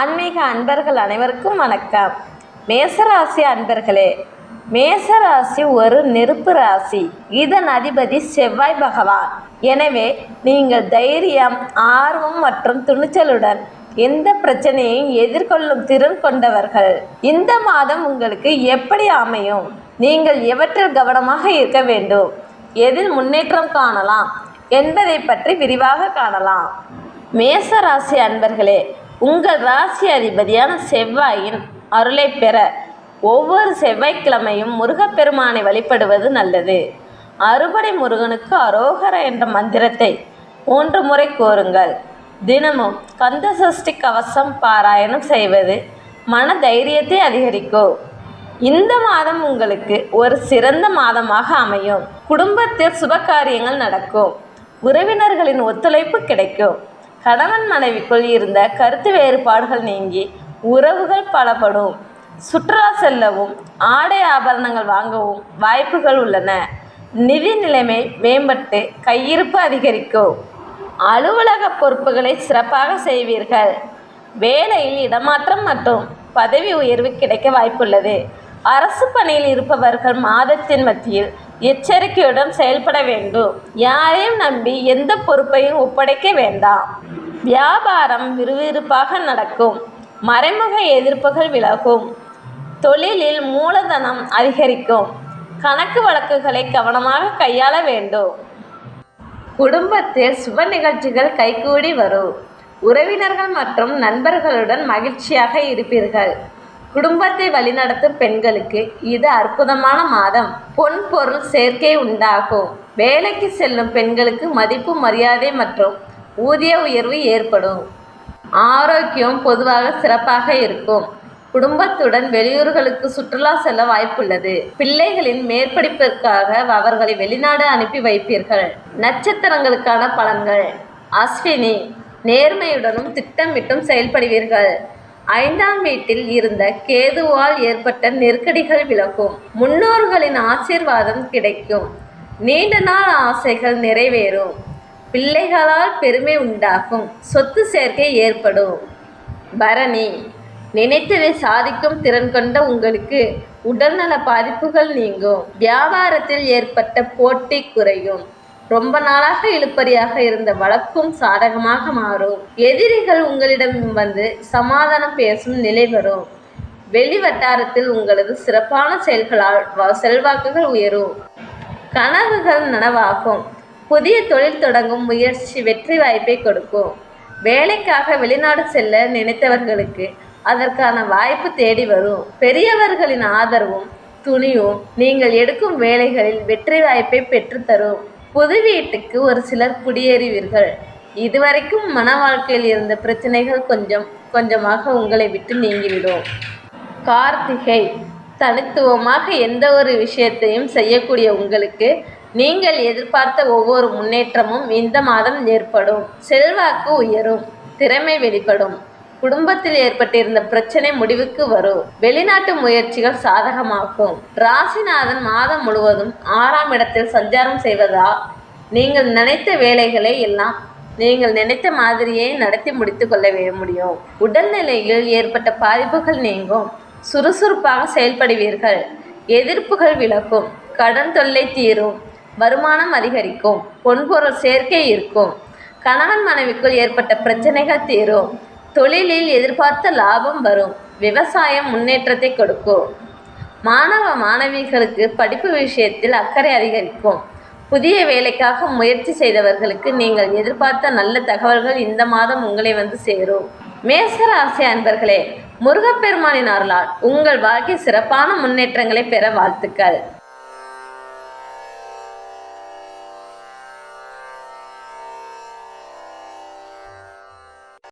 அன்பர்கள் அனைவருக்கும் வணக்கம். மேசராசி அன்பர்களே மேசராசி ஒரு நெருப்பு ராசி. இதன் அதிபதி செவ்வாய் பகவான். எனவே நீங்கள் தைரியம் ஆர்வம் மற்றும் துணிச்சலுடன் எந்த பிரச்சனையையும் எதிர்கொள்ளும் திறன் கொண்டவர்கள். இந்த மாதம் உங்களுக்கு எப்படி அமையும்? நீங்கள் எவற்றில் கவனமாக இருக்க வேண்டும்? எதில் முன்னேற்றம் காணலாம்? என்பதை பற்றி விரிவாக காணலாம். மேசராசி அன்பர்களே உங்கள் ராசி அதிபதியான செவ்வாயின் அருளை பெற ஒவ்வொரு செவ்வாய்க்கிழமையும் முருகப்பெருமானை வழிபடுவது நல்லது. அறுபடை முருகனுக்கு அரோகர என்ற மந்திரத்தை மூன்று முறை கூறுங்கள் தினமும் கந்த சஷ்டி கவசம் பாராயணம் செய்வது மன தைரியத்தை அதிகரிக்கும். இந்த மாதம் உங்களுக்கு ஒரு சிறந்த மாதமாக அமையும். குடும்பத்தில் சுபகாரியங்கள் நடக்கும். உறவினர்களின் ஒத்துழைப்பு கிடைக்கும். கணவன் மனைவிக்குள் இருந்த கருத்து வேறுபாடுகள் நீங்கி உறவுகள் பலப்படும். சுற்றுலா செல்லவும் ஆடை ஆபரணங்கள் வாங்கவும் வாய்ப்புகள் உள்ளன. நிதி நிலைமை மேம்பட்டு கையிருப்பு அதிகரிக்கும். அலுவலக பொறுப்புகளை சிறப்பாக செய்வீர்கள். வேலையில் இடமாற்றம் மற்றும் பதவி உயர்வு கிடைக்க வாய்ப்புள்ளது. அரசு பணியில் இருப்பவர்கள் மாதத்தின் மத்தியில் எச்சரிக்கையுடன் செயல்பட வேண்டும். யாரையும் நம்பி எந்த பொறுப்பையும் ஒப்படைக்க வேண்டாம். வியாபாரம் விறுவிறுப்பாக நடக்கும். மறைமுக எதிர்ப்புகள் விலகும். தொழிலில் மூலதனம் அதிகரிக்கும். கணக்கு வழக்குகளை கவனமாக கையாள வேண்டும். குடும்பத்தில் சுப நிகழ்ச்சிகள் கைகூடி வரும். உறவினர்கள் மற்றும் நண்பர்களுடன் மகிழ்ச்சியாக இருப்பீர்கள். குடும்பத்தை வழிநடத்தும் பெண்களுக்கு இது அற்புதமான மாதம். பொன் பொருள் சேர்க்கை உண்டாகும். வேலைக்கு செல்லும் பெண்களுக்கு மதிப்பு மரியாதை மற்றும் ஊதிய உயர்வு ஏற்படும். ஆரோக்கியம் பொதுவாக சிறப்பாக இருக்கும். குடும்பத்துடன் வெளியூர்களுக்கு சுற்றுலா செல்ல வாய்ப்புள்ளது. பிள்ளைகளின் மேற்படிப்பிற்காக அவர்களை வெளிநாடு அனுப்பி வைப்பீர்கள். நட்சத்திரங்களுக்கான பலன்கள். அஸ்வினி நேர்மையுடனும் திட்டமிட்டும் செயல்படுவீர்கள். ஐந்தாம் வீட்டில் இருந்த கேதுவால் ஏற்பட்ட நெருக்கடிகள் விலகும். முன்னோர்களின் ஆசீர்வாதம் கிடைக்கும். நீண்ட நாள் ஆசைகள் நிறைவேறும். பிள்ளைகளால் பெருமை உண்டாகும். சொத்து சேர்க்கை ஏற்படும். பரணி நினைத்ததை சாதிக்கும் திறன் கொண்ட உங்களுக்கு உடல்நல பாதிப்புகள் நீங்கும். வியாபாரத்தில் ஏற்பட்ட போட்டி குறையும். ரொம்ப நாளாக இழுப்பறியாக இருந்த வழக்கும் சாதகமாக மாறும். எதிரிகள் உங்களிடம் வந்து சமாதானம் பேசும் நிலை வரும். வெளி வட்டாரத்தில் உங்களது சிறப்பான செயல்களால் செல்வாக்குகள் உயரும். கனவுகள் நனவாகும். புதிய தொழில் தொடங்கும் முயற்சி வெற்றி வாய்ப்பை கொடுக்கும். வேலைக்காக வெளிநாடு செல்ல நினைத்தவர்களுக்கு அதற்கான வாய்ப்பு தேடி வரும். பெரியவர்களின் ஆதரவும் துணியும் நீங்கள் எடுக்கும் வேலைகளில் வெற்றி வாய்ப்பை பெற்றுத்தரும். புது வீட்டுக்கு ஒரு சிலர் குடியேறுவீர்கள். இதுவரைக்கும் மன வாழ்க்கையில் இருந்த பிரச்சனைகள் கொஞ்சம் கொஞ்சமாக உங்களை விட்டு நீங்கிவிடும். கார்த்திகை தனித்துவமாக எந்த ஒரு விஷயத்தையும் செய்யக்கூடிய உங்களுக்கு நீங்கள் எதிர்பார்த்த ஒவ்வொரு முன்னேற்றமும் இந்த மாதம் ஏற்படும். செல்வாக்கு உயரும் திறமை வெளிப்படும். குடும்பத்தில் ஏற்பட்டிருந்த பிரச்சனை முடிவுக்கு வரும். வெளிநாட்டு முயற்சிகள் சாதகமாகும். ராசிநாதன் மாதம் முழுவதும் ஆறாம் இடத்தில் சஞ்சாரம் செய்வதால் நீங்கள் நினைத்த வேலைகளை எல்லாம் நீங்கள் நினைத்த மாதிரியே நடத்தி முடித்து கொள்ள வே- முடியும். உடல்நிலையில் ஏற்பட்ட பாதிப்புகள் நீங்கும். சுறுசுறுப்பாக செயல்படுவீர்கள். எதிர்ப்புகள் விலகும். கடன் தொல்லை தீரும். வருமானம் அதிகரிக்கும். பொன்பொருள் சேர்க்கை இருக்கும். கணவன் மனைவிக்குள் ஏற்பட்ட பிரச்சனைகள் தீரும். தொழிலில் எதிர்பார்த்த லாபம் வரும். விவசாயம் முன்னேற்றத்தை கொடுக்கும். மாணவ மாணவிகளுக்கு படிப்பு விஷயத்தில் அக்கறை அதிகரிக்கும். புதிய வேலைக்காக முயற்சி செய்தவர்களுக்கு நீங்கள் எதிர்பார்த்த நல்ல தகவல்கள் இந்த மாதம் உங்களை வந்து சேரும். மேசராசி அன்பர்களே முருகப்பெருமானின் அருளால் உங்கள் வாழ்க்கை சிறப்பான முன்னேற்றங்களை பெற வாழ்த்துக்கள்.